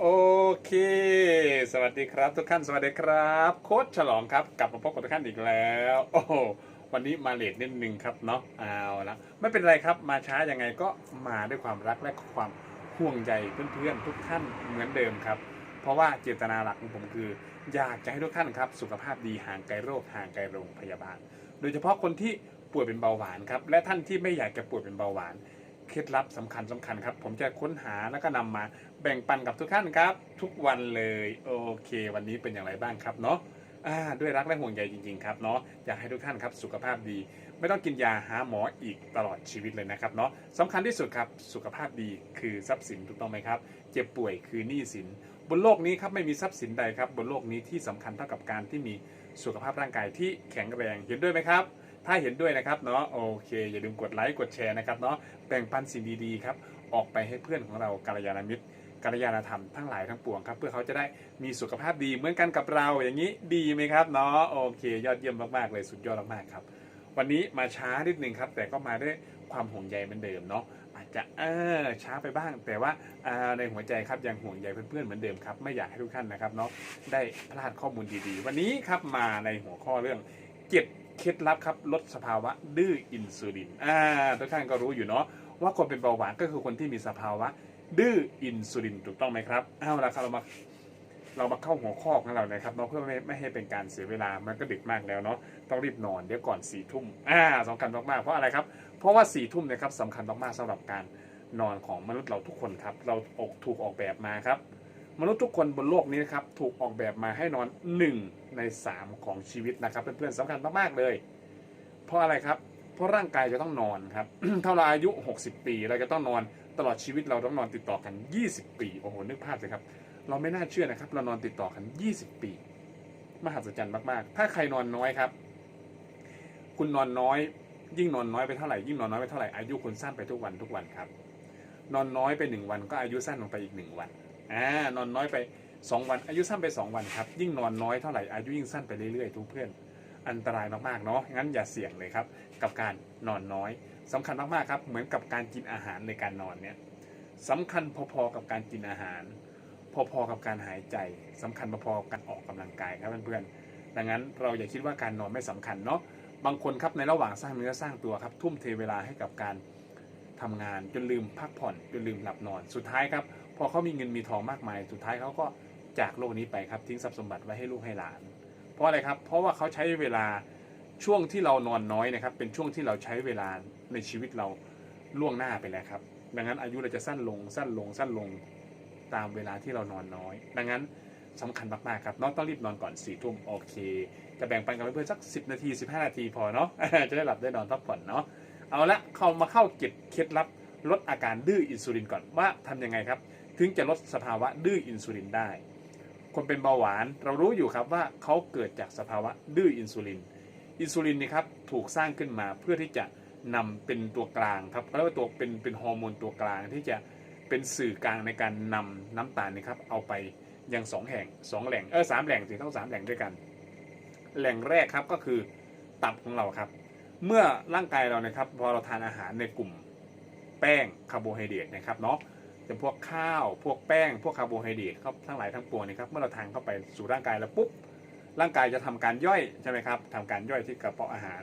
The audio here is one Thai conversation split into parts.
โอเค สวัสดีครับ ทุกท่านสวัสดีครับ โค้ชฉลองครับ กลับมาพบกับทุกท่านอีกแล้ว โอ้โหวันนี้มาเลทนิดนึงครับเนาะเอาละไม่เป็นไรครับมาช้ายังไงก็มาด้วยความรักและความห่วงใยเพื่อนๆทุกท่านเหมือนเดิมครับ เพราะว่าเจตนาหลักของผมคือ อยากจะให้ทุกท่านครับ สุขภาพดีห่างไกลโรคห่างไกลโรงพยาบาล โดยเฉพาะคนที่ป่วยเป็นเบาหวานครับและท่านที่ไม่อยากจะป่วยเป็นเบาหวาน เคล็ดลับสำคัญสำคัญครับ ผมจะค้นหาแล้วก็นำมาแบ่งปันกับทุกท่านครับ ทุกวันเลยโอเค วันนี้เป็นอย่างไรบ้างครับเนาะด้วยรักและห่วงใยจริงๆครับเนาะอยากให้ทุกท่านครับสุขภาพดี ไม่ต้องกินยาหาหมออีกตลอดชีวิตเลยนะครับเนาะสำคัญที่สุดครับสุขภาพดีคือทรัพย์สินถูกต้องไหมครับ เจ็บป่วยคือหนี้สิน บนโลกนี้ครับไม่มีทรัพย์สินใดครับ บนโลกนี้ที่สำคัญเท่ากับการที่มีสุขภาพร่างกายที่แข็งแรงเห็นด้วยไหมครับ ถ้าเห็นด้วยนะครับเนาะโอเคอย่าลืมกดไลค์กดแชร์นะครับเนาะแบ่งปันสิ่งดีๆครับออกไปให้เพื่อนของเรากัลยาณมิตรกัลยาณธรรมทั้งหลายทั้งปวงครับเพื่อเขาจะได้มีสุขภาพดีเหมือนกันกับเราอย่างนี้ดีไหมครับเนาะโอเค ยอดเยี่ยมมากๆเลยสุดยอดมากๆครับ วันนี้มาช้านิดนึงครับ แต่ก็มาด้วยความห่วงใยเหมือนเดิมเนาะอาจจะเออช้าไปบ้าง แต่ว่าาในหัวใจครับยังห่วงใยเพื่อนๆเหมือนเดิมครับไม่อยากให้ทุกท่านนะครับเนาะได้พลาดข้อมูลดีๆ วันนี้ครับมาในหัวข้อเรื่องเก็บ เคล็ดลับครับลดสภาวะดื้ออินซูลินอ่าทุกท่านก็รู้อยู่เนาะว่าคนเป็นเบาหวานก็คือคนที่มีสภาวะ ดื้ออินซูลินถูกต้องไหมครับเอาละครับเรามาเรามาเข้าหัวข้อของเราเลยครับเนาะเพื่อไม่ไม่ให้เป็นการเสียเวลามันก็ดึกมากแล้วเนาะต้องรีบนอนเดี๋ยวก่อนสี่ทุ่มอ่าสำคัญมากๆเพราะอะไรครับ เพราะว่าสี่ทุ่มเนะครับสำคัญมากๆสำหรับการนอนของมนุษย์เราทุกคนครับ เราออกถูกออกแบบมาครับ มนุษย์ทุกคนบนโลกนี้นะครับถูกออกแบบมาให้นอน1 ใน 3 ของชีวิตนะครับ เพื่อนๆสำคัญมากๆเลย เพราะอะไรครับ เพราะร่างกายจะต้องนอนครับเท่าเราอายุ 60 ปีเราจะต้องนอนตลอดชีวิตเราต้องนอนติดต่อกัน 20 ปีโอ้โหนึกภาพเลยครับ เราไม่น่าเชื่อนะครับ เรานอนติดต่อกัน 20 ปี มหัศจรรย์มากๆ ถ้าใครนอนน้อยครับ คุณนอนน้อย ยิ่งนอนน้อยไปเท่าไหร่ยิ่งนอนน้อยไปเท่าไหร่อายุคุณสั้นไปทุกวันทุกวันครับ นอนน้อยไปหนึ่งวันก็อายุสั้นลงไปอีกหนึ่งวันอ่านอนน้อยไป สองวันอายุสั้นไปสองวันครับ ยิ่งนอนน้อยเท่าไหร่อายุยิ่งสั้นไปเรื่อยๆ ทุกเพื่อน อันตรายมากๆเนาะงั้นอย่าเสี่ยงเลยครับ กับการนอนน้อยสำคัญมากๆครับเหมือนกับการกินอาหารในการนอนเนี่ยสำคัญพอๆกับการกินอาหาร พอๆกับการหายใจสำคัญพอๆกับการออกกำลังกายครับเพื่อนๆดังนั้นเราอย่าคิดว่าการนอนไม่สำคัญเนาะบางคนครับในระหว่างสร้างเนื้อสร้างตัวครับ ทุ่มเทเวลาให้กับการทำงานจนลืมพักผ่อนจนลืมหลับนอน สุดท้ายครับ พอเขามีเงินมีทองมากมาย สุดท้ายเขาก็ จากโลกนี้ไปครับทิ้งทรัพย์สมบัติไว้ให้ลูกให้หลาน เพราะอะไรครับ เพราะว่าเขาใช้เวลาช่วงที่เรานอนน้อยนะครับ เป็นช่วงที่เราใช้เวลาในชีวิตเราล่วงหน้าไปแล้วครับ ดังนั้นอายุเราจะสั้นลงสั้นลงสั้นลงตามเวลาที่เรานอนน้อย ดังนั้นสำคัญมากๆครับน้องต้องรีบนอนก่อนสี่ทุ่มโอเค จะแบ่งปันกับเพื่อนสัก 10 นาที 15 นาทีพอเนาะจะได้หลับได้นอนพักผ่อนเนาะเอาละเข้ามาเข้าเก็บเคล็ดลับลดอาการดื้ออินซูลินก่อนว่าทำยังไงครับ ถึงจะลดสภาวะดื้ออินซูลินได้ คนเป็นเบาหวานเรารู้อยู่ครับว่าเขาเกิดจากสภาวะดื้ออินซูลิน อินซูลินนี่ครับถูกสร้างขึ้นมาเพื่อที่จะนำเป็นตัวกลางครับเขาเรียกว่าตัวเป็นเป็นฮอร์โมนตัวกลางที่จะเป็นสื่อกลางในการนำน้ำตาลนี่ครับเอาไปยังสองแห่งสองแหล่งเออสามแหล่งถึงต้องสามแหล่งด้วยกัน แหล่งแรกครับก็คือตับของเราครับ เมื่อร่างกายเรานะครับพอเราทานอาหารในกลุ่มแป้งคาร์โบไฮเดรตนะครับเนาะ เป็นพวกข้าว พวกแป้ง พวกคาร์โบไฮเดรตครับทั้งหลายทั้งปวงนะครับ เมื่อเราทานเข้าไปสู่ร่างกายแล้วปุ๊บ ร่างกายจะทำการย่อยใช่ไหมครับทำการย่อยที่กระเพาะอาหาร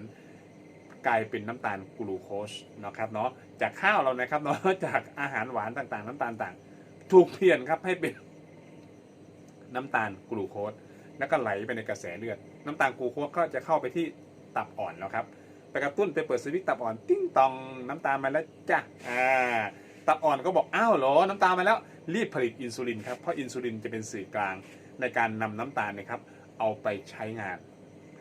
กลายเป็นน้ำตาลกลูโคสนะครับเนาะ จากข้าวเรานะครับเนาะ จากอาหารหวานต่างๆ น้ำตาลต่าง ถูกเปลี่ยนครับให้เป็นน้ำตาลกลูโคส แล้วก็ไหลไปในกระแสเลือด น้ำตาลกลูโคสก็จะเข้าไปที่ตับอ่อนแล้วครับ ไปกระตุ้นไปเปิดสวิตตับอ่อน ติ้งตองน้ำตาลมาแล้วจ้ะ อ่า ตับอ่อนก็บอกอ้าวเหรอน้ำตาลมาแล้วรีบผลิตอินซูลินครับเพราะอินซูลินจะเป็นสื่อกลางในการนำน้ำตาลนะครับเอาไปใช้งาน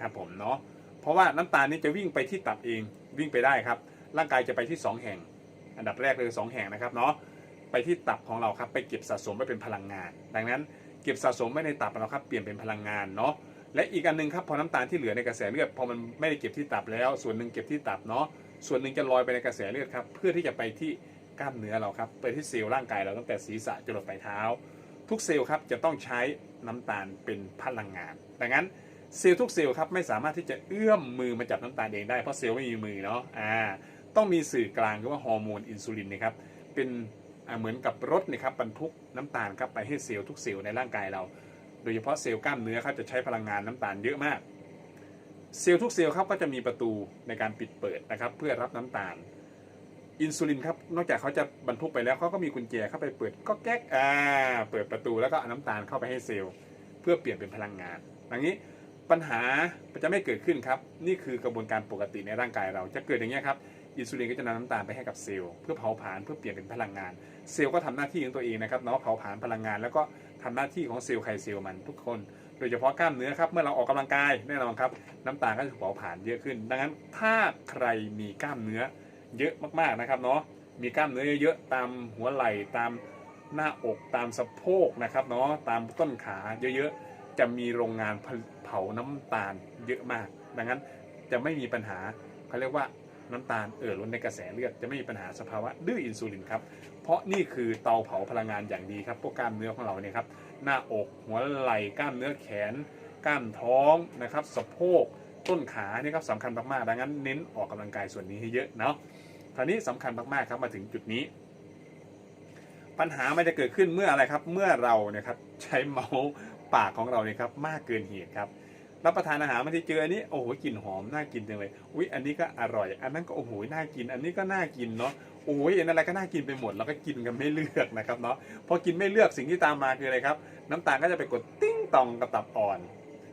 ครับผมเนาะเพราะว่าน้ำตาลนี้จะวิ่งไปที่ตับเองวิ่งไปได้ครับ ร่างกายจะไปที่ 2 แห่ง อันดับแรกเลย2แห่งนะครับเนาะไปที่ตับของเราครับไปเก็บสะสมไว้เป็นพลังงาน ดังนั้นเก็บสะสมไว้ในตับเราครับเปลี่ยนเป็นพลังงานเนาะและอีกอันหนึงครับพอน้ำตาลที่เหลือในกระแสเลือดพอมันไม่ได้เก็บที่ตับแล้ว ส่วนหนึ่งเก็บที่ตับเนาะส่วนหนึ่งจะลอยไปในกระแสเลือดครับเพื่อที่จะไปที่ กล้ามเนื้อเราครับไปที่เซลล์ร่างกายเราตั้งแต่ศีรษะจรดปลายเท้า ทุกเซลล์ครับจะต้องใช้น้ำตาลเป็นพลังงาน ดังนั้นเซลล์ทุกเซลล์ครับไม่สามารถที่จะเอื้อมมือมาจับน้ำตาลเองได้เพราะเซลล์ไม่มีมือเนาะอ่าต้องมีสื่อกลางคือว่าฮอร์โมนอินซูลินนะครับเป็นเหมือนกับรถนี่ครับบรรทุกน้ำตาลครับไปให้เซลล์ทุกเซลล์ในร่างกายเรา โดยเฉพาะเซลล์กล้ามเนื้อครับจะใช้พลังงานน้ำตาลเยอะมาก เซลล์ทุกเซลล์ครับก็จะมีประตูในการปิดเปิดนะครับเพื่อรับน้ำตาล อินซูลินครับนอกจากเขาจะบรรทุกไปแล้วเขาก็มีกุญแจเข้าไปเปิดก็แก๊กอ่าเปิดประตูแล้วก็เอาน้ำตาลเข้าไปให้เซลล์ เพื่อเปลี่ยนเป็นพลังงานดังนี้ปัญหาจะไม่เกิดขึ้นครับ นี่คือกระบวนการปกติในร่างกายเราจะเกิดอย่างนี้ครับอินซูลินก็จะนำน้ำตาลไปให้กับเซลล์เพื่อเผาผลาญเพื่อเปลี่ยนเป็นพลังงาน เซลล์ก็ทำหน้าที่ของตัวเองนะครับเนาะเผาผลาญพลังงาน แล้วก็ทำหน้าที่ของเซลล์ใครเซลล์มันทุกคน โดยเฉพาะกล้ามเนื้อครับเมื่อเราออกกำลังกายแน่นอนครับ น้ำตาลก็จะเผาผลาญเยอะขึ้น ดังนั้นถ้าใครมีกล้ามเนื้อ เยอะมากๆนะครับเนาะมีกล้ามเนื้อเยอะๆตามหัวไหล่ตามหน้าอกตามสะโพกนะครับเนาะตามต้นขาเยอะๆจะมีโรงงานเผาน้ำตาลเยอะมาก ดังนั้นจะไม่มีปัญหาเขาเรียกว่าน้ำตาลเอ่อล้นในกระแสเลือดจะไม่มีปัญหาสภาวะดื้ออินซูลินครับเพราะนี่คือเตาเผาพลังงานอย่างดีครับพวกกล้ามเนื้อของเราเนี่ยครับหน้าอกหัวไหล่กล้ามเนื้อแขน กล้ามท้องนะครับสะโพก ต้นขานี่ครับสำคัญมากๆดังนั้นเน้นออกกำลังกายส่วนนี้ให้เยอะเนาะคราวนี้สำคัญมากๆครับมาถึงจุดนี้ ปัญหามันจะเกิดขึ้นเมื่ออะไรครับ เมื่อเราเนี่ยครับใช้เมาส์ปากของเราเนี่ยครับมากเกินเหตุครับรับประทานอาหารมันที่เจออันนี้โอ้โหกลิ่นหอมน่ากินจังเลยอุ้ยอันนี้ก็อร่อย อันนั้นก็โอ้โหน่ากิน อันนี้ก็น่ากินเนาะโอ้ยอันอะไรก็น่ากินไปหมดแล้วก็กินกันไม่เลือกนะครับเนาะพอกินไม่เลือกสิ่งที่ตามมาคืออะไรครับ น้ำตาลก็จะไปกดติ้งตองกับตับอ่อน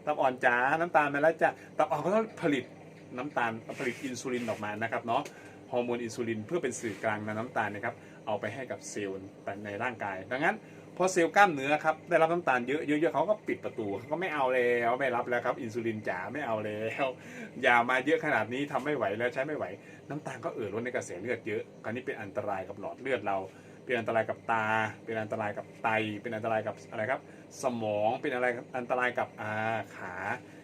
ตับอ่อนจ้าน้ำตาลมาแล้วจ้ะตับอ่อนก็ต้องผลิตน้ำตาลผลิตอินซูลินออกมานะครับเนาะฮอร์โมนอินซูลินเพื่อเป็นสื่อกลางนำน้ำตาลนะครับเอาไปให้กับเซลล์ในร่างกาย ดังนั้นพอเซลล์กล้ามเนื้อครับได้รับน้ำตาลเยอะเยอะๆเขาก็ปิดประตูเขาก็ไม่เอาแล้วไม่รับแล้วครับอินซูลินจ๋าไม่เอาแล้วยามาเยอะขนาดนี้ทำไม่ไหวแล้วใช้ไม่ไหว น้ำตาลก็เอ่อล้นในกระแสเลือดเยอะคราวนี้เป็นอันตรายกับหลอดเลือดเรา เป็นอันตรายกับตา เป็นอันตรายกับไต เป็นอันตรายกับอะไรครับ สมอง เป็นอะไรอันตรายกับอาขา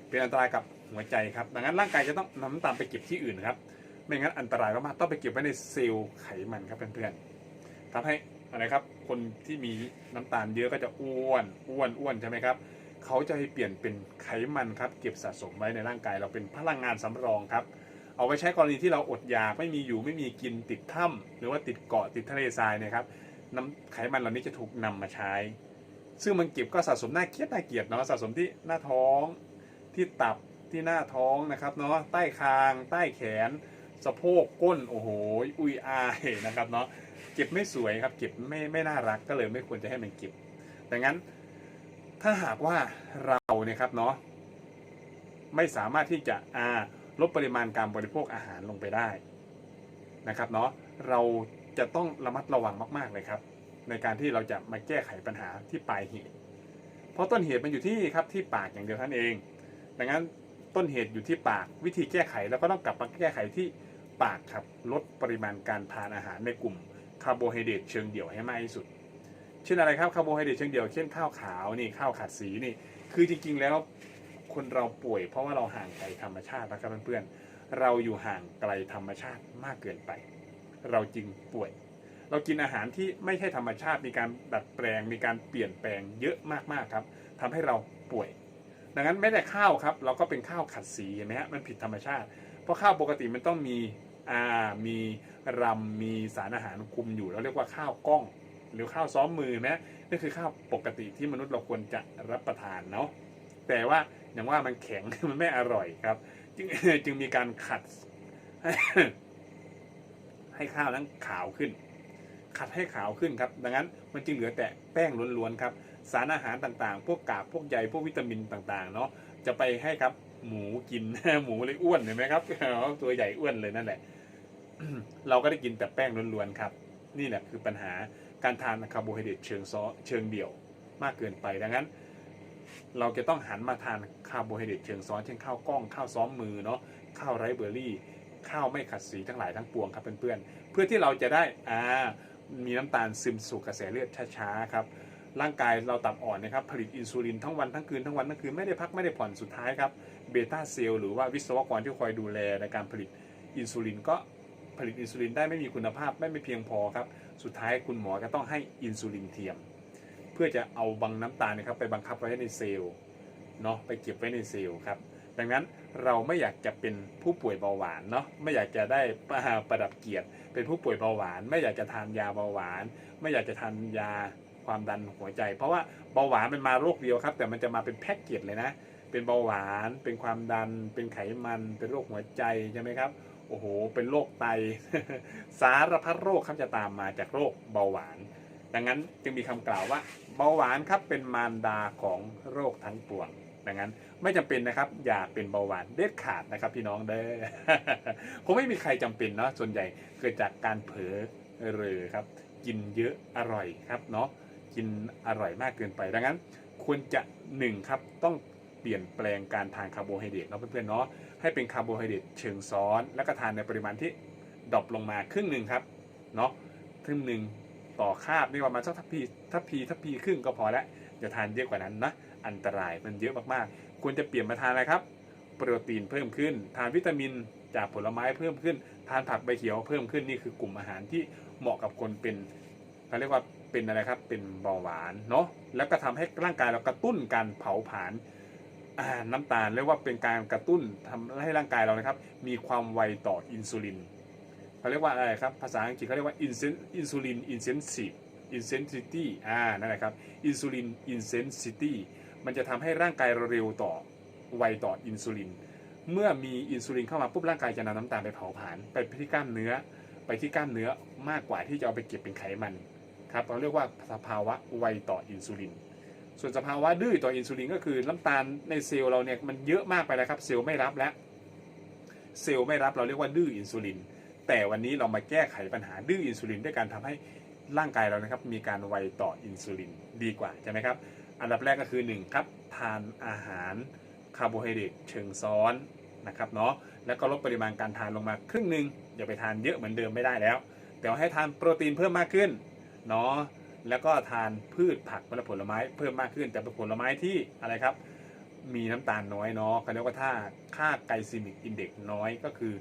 เป็นอันตรายกับหัวใจครับ ดังนั้นร่างกายจะต้องนำน้ำตาลไปเก็บที่อื่นครับ ไม่งั้นอันตรายมากๆต้องไปเก็บไว้ในเซลล์ไขมันครับเพื่อนๆทำให้อะไรครับ คนที่มีน้ำตาลเยอะก็จะอ้วน อ้วน อ้วนใช่ไหมครับ เขาจะให้เปลี่ยนเป็นไขมันครับ เก็บสะสมไว้ในร่างกายเราเป็นพลังงานสำรองครับ เอาไว้ใช้กรณีที่เราอดอยากไม่มีอยู่ไม่มีกินติดถ้ำหรือว่าติดเกาะติดทะเลทรายเนะครับน้ำไขมันเหล่านี้จะถูกนำมาใช้ ซึ่งมันเก็บก็สะสมหน่าเกียดน่าเกียดเนาะสะสมที่หน้าท้อง ที่ตับที่หน้าท้องนะครับเนาะใต้คาง ใต้แขน สะโพกก้นโอ้โหอุยอายนะครับเนาะเก็บไม่สวยครับเก็บไม่ไม่น่ารักก็เลยไม่ควรจะให้มันเก็บดังนั้นถ้าหากว่าเราเนี่ยครับเนาะไม่สามารถที่จะอ่า ลดปริมาณการบริโภคอาหารลงไปได้นะครับเนาะเราจะต้องระมัดระวังมากๆเลยครับ ในการที่เราจะมาแก้ไขปัญหาที่ปลายเหตุ เพราะต้นเหตุมันอยู่ที่ครับที่ปากอย่างเดียวท่านั้นเอง ดังนั้นต้นเหตุอยู่ที่ปากวิธีแก้ไขแล้วก็ต้องกลับมาแก้ไขที่ปากครับลดปริมาณการทานอาหารในกลุ่มคาร์โบไฮเดรตเชิงเดี่ยวให้มากที่สุด เช่นอะไรครับคาร์โบไฮเดรตเชิงเดี่ยวเช่นข้าวขาวนี่ข้าวขาดสีนี่คือจริงๆแล้ว คนเราป่วย เพราะว่าเราห่างไกลธรรมชาตินะครับเพื่อนๆเราอยู่ห่างไกลธรรมชาติมากเกินไป เราจึงป่วย เรากินอาหารที่ไม่ใช่ธรรมชาติมีการดัดแปลง มีการเปลี่ยนแปลงเยอะมากๆครับทำให้เราป่วย ดังนั้นไม่แต่ข้าวครับ เราก็เป็นข้าวขัดสีเห็นไหมฮะมันผิดธรรมชาติ เพราะข้าวปกติมันต้องมีอ่ามีรำมีสารอาหารคุมอยู่เราเรียกว่าข้าวกล้อง หรือข้าวซ้อมมือไหมนี่คือข้าวปกติที่มนุษย์เราควรจะรับประทานเนาะแต่ว่า อย่างว่ามันแข็งมันไม่อร่อยครับ จึงจึงมีการขัด ให้ข้าวนั้นขาวขึ้น ขัดให้ขาวขึ้นครับ ดังนั้นมันจึงเหลือแต่แป้งล้วนๆครับ สารอาหารต่างๆ พวกกากพวกใยพวกวิตามินต่างๆ เนาะจะไปให้ครับ หมูกินหมูเลยอ้วนเห็นไหมครับตัวใหญ่อ้วนเลยนั่นแหละเราก็ได้กินแต่แป้งล้วนๆครับ นี่แหละคือปัญหาการทานคาร์โบไฮเดรตเชิงซ้อเชิงเดี่ยวมากเกินไปดังนั้น เราจะต้องหันมาทานคาร์โบไฮเดรตเชิงซ้อนเช่นข้าวกล้องข้าวซ้อมมือเนาะข้าวไรซ์เบอร์รี่ ข้าวไม่ขัดสีทั้งหลายทั้งปวงครับเพื่อนๆ เพื่อที่เราจะได้อ่ามีน้ำตาลซึมสู่กระแสเลือดช้าๆครับร่างกายเราตับอ่อนนะครับผลิตอินซูลินทั้งวันทั้งคืนทั้งวันทั้งคืนไม่ได้พักไม่ได้ผ่อนสุดท้ายครับเบต้าเซลล์หรือว่าวิศวกรที่คอยดูแลในการผลิตอินซูลินก็ผลิตอินซูลินได้ไม่มีคุณภาพไม่ไม่เพียงพอครับ สุดท้ายคุณหมอก็ต้องให้อินซูลินเทียม พื่อจะเอาบังน้ำตาลนะครับไปบังคับไว้ในเซลล์เนาะไปเก็บไว้ในเซลล์ครับดดังนั้นเราไม่อยากจะเป็นผู้ป่วยเบาหวานเนาะไม่อยากจะได้ประดับเกียรติ เป็นผู้ป่วยเบาหวาน ไม่อยากจะทานยาเบาหวาน ไม่อยากจะทานยาความดันหัวใจ เพราะว่าเบาหวานมันมาโรคเดียวครับ แต่มันจะมาเป็นแพ็กเกจเลยนะ เป็นเบาหวาน เป็นความดัน เป็นไขมัน เป็นโรคหัวใจใช่ไหมครับโอ้โหเป็นโรคไต สารพัดโรคครับจะตามมาจากโรคเบาหวาน ดังนั้นจึงมีคำกล่าวว่าเบาหวานครับเป็นมารดาของโรคทั้งปวง ดังนั้นไม่จำเป็นนะครับ อย่าเป็นเบาหวานเด็ดขาดนะครับพี่น้องเด้อคงไม่มีใครจำเป็นเนาะส่วนใหญ่เกิดจากการเผลอเรอครับ กินเยอะอร่อยครับเนาะกินอร่อยมากเกินไปดังนั้น ควรจะหนึ่งครับต้องเปลี่ยนแปลงการทานคาร์โบไฮเดรตเนาะเพื่อนๆเนาะให้เป็นคาร์โบไฮเดรตเชิงซ้อน แล้วก็ทานในปริมาณที่ดรอปลงมาครึ่งหนึ่งครับเนาะครึ่งหนึ่ง ต่อคาบนี่ประมาณสักทัพพีทัพพีทัพพีครึ่งก็พอแล้วอย่าทานเยอะกว่านั้นนะอันตรายมันเยอะมากๆ ควรจะเปลี่ยนมาทานอะไรครับ โปรตีนเพิ่มขึ้น ทานวิตามินจากผลไม้เพิ่มขึ้น ทานผักใบเขียวเพิ่มขึ้นนี่คือกลุ่มอาหารที่เหมาะกับคนเป็นเขาเรียกว่าเป็นอะไรครับ เป็นเบาหวานเนาะแล้วก็ทำให้ร่างกายเรากระตุ้นการเผาผลาญอาหารน้ำตาลเรียกว่าเป็นการกระตุ้นทำให้ร่างกายเรานะครับ มีความไวต่ออินซูลิน เขาเรียกว่าอะไรครับ ภาษาอังกฤษเขาเรียกว่าอินอินซูลินอินเซนซีอินเซนซิตี้อ่า นั่นแหละครับอินซูลินอินเซนซิตี้มันจะทำให้ร่างกายเร็วต่อไวต่ออินซูลิน เมื่อมีอินซูลินเข้ามาปุ๊บร่างกายจะนำน้ำตาลไปเผาผลาญไปที่กล้ามเนื้อ ไปที่กล้ามเนื้อมากกว่าที่จะเอาไปเก็บเป็นไขมันครับเราเรียกว่าสภาวะไวต่ออินซูลิน ส่วนสภาวะดื้อต่ออินซูลินก็คือน้ำตาลในเซลล์เราเนี่ยมันเยอะมากไปแล้วครับเซลล์ไม่รับแล้ว เซลล์ไม่รับเราเรียกว่าดื้ออินซูลิน แต่วันนี้เรามาแก้ไขปัญหาดื้ออินซูลินด้วยการทำให้ร่างกายเรานะครับมีการไวต่ออินซูลินดีกว่าใช่ไหมครับ อันดับแรกก็คือ1ครับทานอาหารคาร์โบไฮเดรตเชิงซ้อนนะครับเนาะแล้วก็ลดปริมาณการทานลงมาครึ่งหนึ่งอย่าไปทานเยอะเหมือนเดิมไม่ได้แล้ว แต่ว่าให้ทานโปรตีนเพิ่มมากขึ้นเนาะแล้วก็ทานพืชผักและผลไม้เพิ่มมากขึ้น แต่ผลไม้ที่อะไรครับ มีน้ำตาลน้อยเนาะเขาเรียกว่าถ้าค่าไกลซีมิกอินเด็กซ์น้อยก็คือ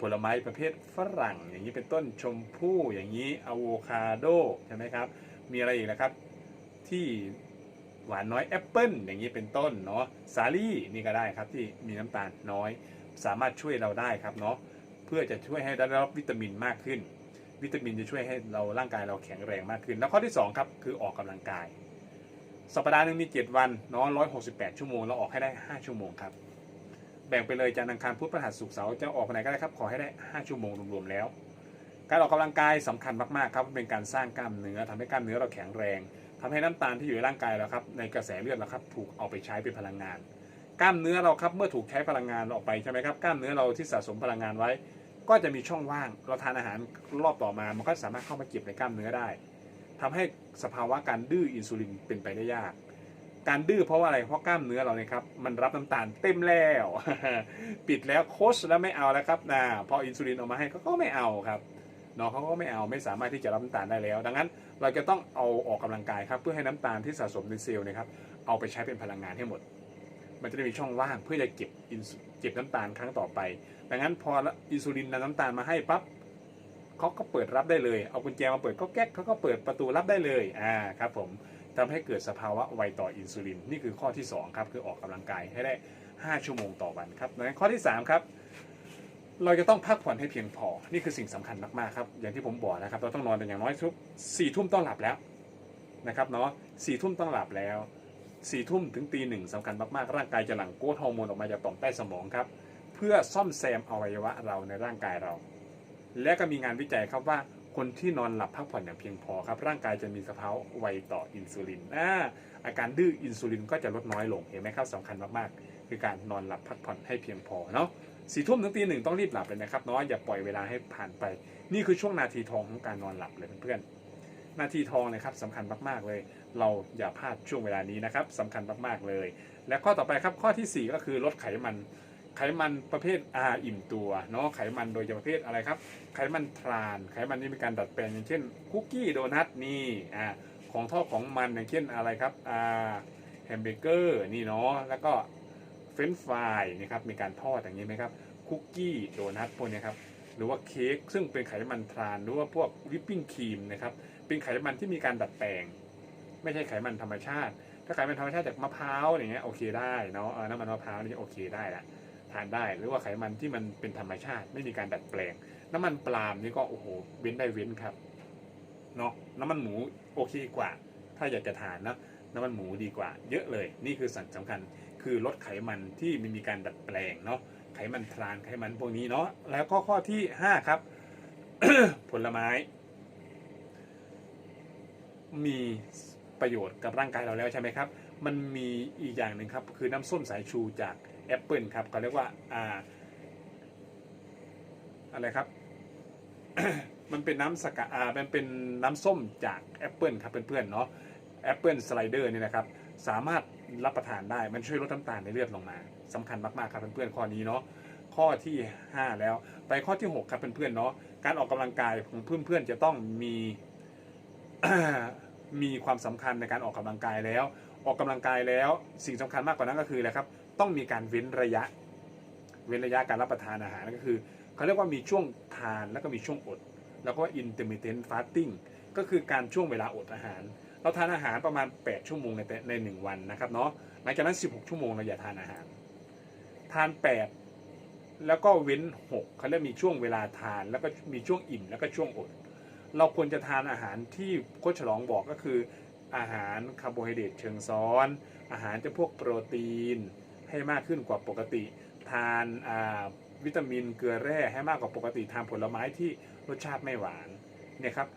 ผลไม้ประเภทฝรั่ง อย่างนี้เป็นต้นชมพู่อย่างนี้อะโวคาโดใช่ไหมครับ มีอะไรอีกนะครับ ที่หวานน้อยแอปเปิลอย่างนี้เป็นต้นเนาะสาลี่นี่ก็ได้ครับที่มีน้ำตาลน้อย สามารถช่วยเราได้ครับเนาะเพื่อจะช่วยให้ได้รับวิตามินมากขึ้น วิตามินจะช่วยให้เราร่างกายเราแข็งแรงมากขึ้น แล้วข้อที่2ครับคือออกกำลังกาย สัปดาห์หนึ่งมี 7 วันเนาะ168 ชั่วโมงเราออกให้ได้ 5 ชั่วโมงครับ แบ่งไปเลยจันทร์อังคารพุธพฤหัสศุกร์เสาร์จะออกไหนก็ได้ครับ ขอให้ได้ 5 ชั่วโมงรวมๆแล้ว การออกกำลังกายสำคัญมากๆครับเป็นการสร้างกล้ามเนื้อทำให้กล้ามเนื้อเราแข็งแรงทำให้น้ำตาลที่อยู่ในร่างกายเราครับในกระแสเลือดเราครับถูกเอาไปใช้เป็นพลังงาน กล้ามเนื้อเราครับเมื่อถูกใช้พลังงานออกไปใช่ไหมครับกล้ามเนื้อเราที่สะสมพลังงานไว้ ก็จะมีช่องว่าง เราทานอาหารรอบต่อมามันก็สามารถเข้ามาเก็บในกล้ามเนื้อได้ทำให้สภาวะการดื้ออินซูลินเป็นไปได้ยาก การดื้อเพราะว่าอะไรเพราะกล้ามเนื้อเราเนี่ยครับมันรับน้ำตาลเต็มแล้ว ปิดแล้วโคชแล้วไม่เอาแล้วครับนะพออินซูลินออกมาให้เขาก็ไม่เอาครับน้องเขาก็ไม่เอาไม่สามารถที่จะรับน้ำตาลได้แล้ว ดังนั้นเราจะต้องเอาออกกำลังกายครับเพื่อให้น้ำตาลที่สะสมในเซลล์เนะครับเอาไปใช้เป็นพลังงานให้หมด มันจะได้มีช่องว่างเพื่อจะเก็บอินเก็บน้ำตาลครั้งต่อไป ดังนั้นพออินซูลินนำน้ำตาลมาให้ปั๊บเขาก็เปิดรับได้เลย เอากุญแจมาเปิดก็แก๊กเขาก็เปิดประตูรับได้เลยอ่าครับผม ทำให้เกิดสภาวะไวต่ออินซูลิน นี่คือข้อที่สองครับ คือออกกำลังกายให้ได้ 5 ชั่วโมงต่อวันครับดังนั้นข้อที่สามครับเราจะต้องพักผ่อนให้เพียงพอ นี่คือสิ่งสำคัญมากๆครับ อย่างที่ผมบอกนะครับ เราต้องนอนเป็นอย่างน้อยทุกสี่ทุ่มต้องหลับแล้วนะครับเนาะสี่ทุ่มต้องหลับแล้วสี่ทุ่มถึงตีหนึ่งสำคัญมากๆ ร่างกายจะหลั่งโกรทฮอร์โมนออกมาจากต่อมใต้สมองครับ เพื่อซ่อมแซมอวัยวะเราในร่างกายเรา และก็มีงานวิจัยครับว่า คนที่นอนหลับพักผ่อนอย่างเพียงพอครับ ร่างกายจะมีสภาวะไวต่ออินซูลินอ่าอาการดื้ออินซูลินก็จะลดน้อยลงเห็นไหมครับสำคัญมากๆ คือการนอนหลับพักผ่อนให้เพียงพอเนาะสี่ทุ่มถึงตีหนึ่งต้องรีบหลับเลยนะครับเนาะอย่าปล่อยเวลาให้ผ่านไป นี่คือช่วงนาทีทองของการนอนหลับเลยเพื่อนๆนาทีทองนะครับสำคัญมากๆเลย เราอย่าพลาดช่วงเวลานี้นะครับสำคัญมากๆเลย และข้อต่อไปครับข้อทีสี่4 ก็คือลดไขมัน ไขมันประเภทอาหาอิ่มตัวเนาะไขมันโดยประเภทอะไรครับ ไขมันทราน ไขมันที่มีการดัดแปลงอย่างเช่นคุกกี้โดนัทนี่อ่าของทอดของมันอย่างเช่นอะไรครับอ่าแฮมเบอร์เกอร์นี่เนาะแล้วก็เฟรนช์ฟรายนี่ครับมีการทอดอย่างนี้ไหมครับคุกกี้โดนัทพวกนี้ครับหรือว่าเค้กซึ่งเป็นไขมันทราน หรือว่าพวกวิปปิ้งครีมนะครับเป็นไขมันที่มีการดัดแปลง ไม่ใช่ไขมันธรรมชาติ ถ้าไขมันธรรมชาติจากมะพร้าวอย่างเงี้ยโอเคได้เนาะน้ำมันมะพร้าวนี่โอเคได้ละ ทานได้ หรือว่าไขมันที่มันเป็นธรรมชาติ ไม่มีการดัดแปลง น้ำมันปาล์มนี่ก็โอ้โหเว้นได้เว้นครับเนาะน้ำมันหมูโอเคกว่า ถ้าอยากจะทานนะน้ำมันหมูดีกว่า เยอะเลย นี่คือสิ่งสำคัญ คือลดไขมันที่ไม่มีการดัดแปลงเนาะไขมันทรานไขมันพวกนี้เนาะแล้วก็ข้อที่ 5 ครับ ผลไม้ มีประโยชน์กับร่างกายเราแล้วใช่ไหมครับ มันมีอีกอย่างหนึ่งครับ คือน้ำส้มสายชูจาก แอปเปิลครับเขาเรียกว่าอ่าอะไรครับ มันเป็นน้ำสกัดอ่ามันเป็นน้ำส้มจากแอปเปิลครับเพื่อนๆเนาะแอปเปิลสไลเดอร์นี่นะครับ สามารถรับประทานได้มันช่วยลดน้ำตาลในเลือดลงมาสำคัญมากๆครับเพื่อนๆข้อนี้เนาะข้อที่ 5 แล้ว ไปข้อที่ 6 ครับเพื่อนๆเนาะการออกกำลังกายของเพื่อนๆจะต้องมีมีความสำคัญในการออกกำลังกายแล้ว ออกกำลังกายแล้วสิ่งสำคัญมากกว่านั้นก็คืออะไรครับ ต้องมีการเว้นระยะ เว้นระยะการรับประทานอาหารนั่นก็คือเขาเรียกว่ามีช่วงทานแล้วก็มีช่วงอด แล้วก็ intermittent fasting ก็คือการช่วงเวลาอดอาหาร เราทานอาหารประมาณ 8 ชั่วโมงในแต่ใน1วันนะครับเนาะหลังจากนั้น 16 ชั่วโมงเราอย่าทานอาหาร ทาน 8 แล้วก็เว้น 6เขาเรียกมีช่วงเวลาทานแล้วก็มีช่วงอิ่มแล้วก็ช่วงอด เราควรจะทานอาหารที่โคชฉลองบอกก็คืออาหารคาร์โบไฮเดรตเชิงซ้อน อาหารจะพวกโปรตีน ให้มากขึ้นกว่าปกติ ทานวิตามินเกลือแร่ให้มากกว่าปกติทานผลไม้ที่รสชาติไม่หวานเนี่ยครับ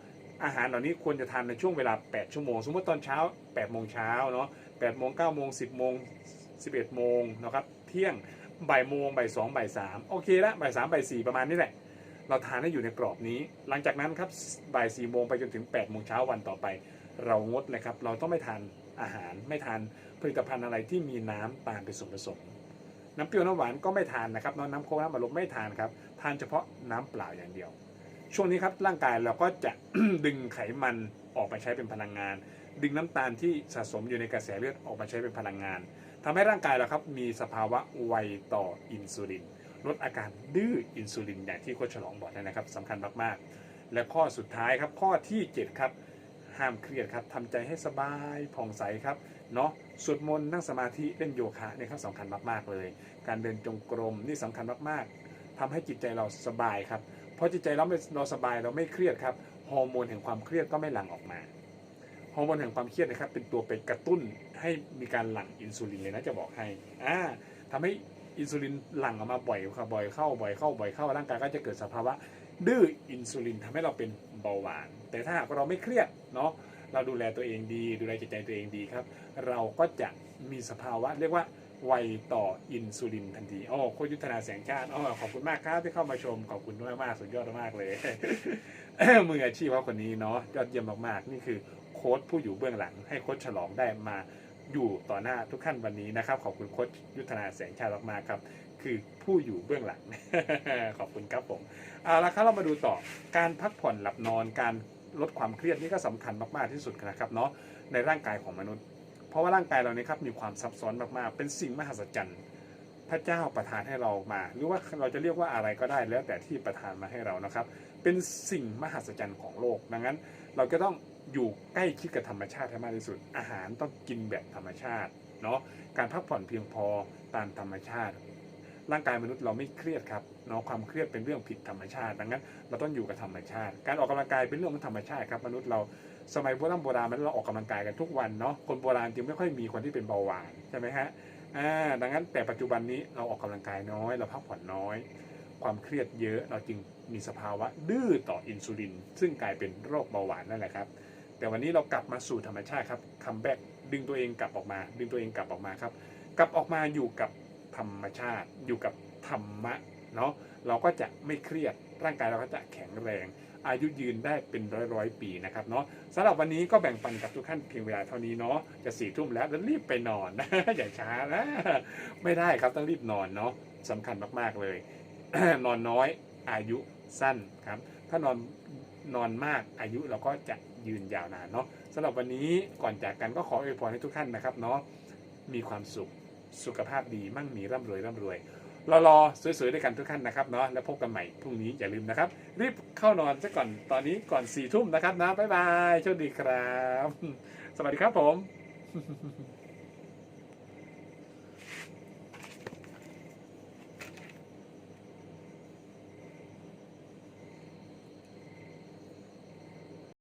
อาหารเหล่านี้ควรจะทานในช่วงเวลา 8 ชั่วโมง สมมติตอนเช้า 8 โมงเช้าเนาะ8โมง9โมง 10 โมง 11 โมงนะครับเที่ยงบ่ายโมงบ่าย2บ่าย3โอเคละบ่าย3บ่าย4ประมาณนี้แหละ เราทานให้อยู่ในกรอบนี้ หลังจากนั้นครับบ่าย4โมงไปจนถึง8โมงเช้าวันต่อไป เรางดเลยครับ เราต้องไม่ทานอาหารไม่ทาน ผลิตภัณฑ์อะไรที่มีน้ำตามเป็นส่วนผสม น้ำเปรี้ยวน้ำหวานก็ไม่ทานนะครับน้ำโค้กน้ำอัดลมไม่ทานครับทานเฉพาะน้ำเปล่าอย่างเดียว ช่วงนี้ครับร่างกายเราก็จะดึงไขมันออกไปใช้เป็นพลังงาน ดึงน้ำตาลที่สะสมอยู่ในกระแสเลือดออกมาใช้เป็นพลังงานทำให้ร่างกายเราครับมีสภาวะไวต่ออินซูลินลดอาการดื้ออินซูลินอย่างที่โคชฉลองบอกนะครับสำคัญมากๆ และข้อสุดท้ายครับข้อที่ 7 ครับ ห้ามเครียดครับทำใจให้สบายผ่องใสครับ เนาะสวดมนต์นั่งสมาธิเล่นโยคะเนี่ยครับสำคัญมากๆเลย การเดินจงกรมนี่สำคัญมากๆทำให้จิตใจเราสบายครับเพราะจิตใจเราเราสบายเราไม่เครียดครับฮอร์โมนแห่งความเครียดก็ไม่หลั่งออกมาฮอร์โมนแห่งความเครียดนะครับเป็นตัวไปกระตุ้นให้มีการหลั่งอินซูลินเลยนะจะบอกให้อ่าทำให้อินซูลินหลั่งออกมาบ่อยครับบ่อยเข้าบ่อยเข้าบ่อยเข้าร่างกายก็จะเกิดสภาวะดื้ออินซูลินทำให้เราเป็นเบาหวาน แต่ถ้าหากเราไม่เครียดเนาะ เราดูแลตัวเองดี ดูแลจิตใจตัวเองดีครับ เราก็จะมีสภาวะเรียกว่าไวต่ออินซูลินทันทีโอ๋อโคยุทธนาแสงชาติอ๋อขอบคุณมากครับที่เข้ามาชม ขอบคุณมากมากๆสุดยอดมากเลย มืออาชีพว่าคนนี้เนาะยอดเยี่ยมมากๆ นี่คือโค้ชผู้อยู่เบื้องหลัง ให้โค้ชฉลองได้มาอยู่ต่อหน้าทุกท่านวันนี้นะครับ ขอบคุณโค้ชยุทธนาแสงชาติมากๆครับ คือผู้อยู่เบื้องหลัง ขอบคุณครับผม เอาละครับเรามาดูต่อการพักผ่อนหลับนอนการ ลดความเครียดนี่ก็สำคัญมากๆที่สุดนะครับเนาะในร่างกายของมนุษย์ เพราะว่าร่างกายเราเนี่ยครับมีความซับซ้อนมากๆ เป็นสิ่งมหัศจรรย์พระเจ้าประทานให้เรามา หรือว่าเราจะเรียกว่าอะไรก็ได้แล้วแต่ที่ประทานมาให้เรานะครับ เป็นสิ่งมหัศจรรย์ของโลก ดังนั้นเราจะต้องอยู่ใกล้ชิดกับธรรมชาติให้มากที่สุด อาหารต้องกินแบบธรรมชาติเนาะการพักผ่อนเพียงพอตามธรรมชาติ ร่างกายมนุษย์เราไม่เครียดครับเนาะความเครียดเป็นเรื่องผิดธรรมชาติ ดังนั้น เราต้องอยู่กับธรรมชาติ การออกกำลังกายเป็นเรื่องของธรรมชาติครับมนุษย์เราสมัยโบราณโบราณมันเราออกกำลังกายกันทุกวันเนาะคนโบราณจึงไม่ค่อยมีคนที่เป็นเบาหวานใช่ไหมฮะอ่าดังนั้นแต่ปัจจุบันนี้เราออกกำลังกายน้อย เราพักผ่อนน้อย ความเครียดเยอะเราจึงมีสภาวะดื้อต่ออินซูลิน ซึ่งกลายเป็นโรคเบาหวานนั่นแหละครับแต่วันนี้เรากลับมาสู่ธรรมชาติครับคัมแบ็กดึงตัวเองกลับออกมา ดึงตัวเองกลับออกมาครับ กลับออกมาอยู่กับ ธรรมชาติ อยู่กับธรรมะเนาะเราก็จะไม่เครียดร่างกายเราก็จะแข็งแรง อายุยืนได้เป็นร้อยร้อยปีนะครับเนาะสำหรับวันนี้ก็แบ่งปันกับทุกท่านเพียงเวลาเท่านี้เนาะจะสี่ทุ่มแล้วแล้วรีบไปนอนอย่าช้านะไม่ได้ครับต้องรีบนอนเนาะสำคัญมากๆเลย นอนน้อยอายุสั้นครับ ถ้านอนนอนมากอายุเราก็จะยืนยาวนานเนาะสำหรับวันนี้ก่อนจากกันก็ขออวยพรให้ทุกท่านนะครับเนาะมีความสุข สุขภาพดีมั่งมีร่ำรวยร่ำรวยรอรอสวยๆด้วยกันทุกท่านนะครับเนาะแล้วพบกันใหม่พรุ่งนี้อย่าลืมนะครับ รีบเข้านอนซะก่อนตอนนี้ก่อนสี่ทุ่มนะครับนะบ๊ายบายโชคดีครับ สวัสดีครับผม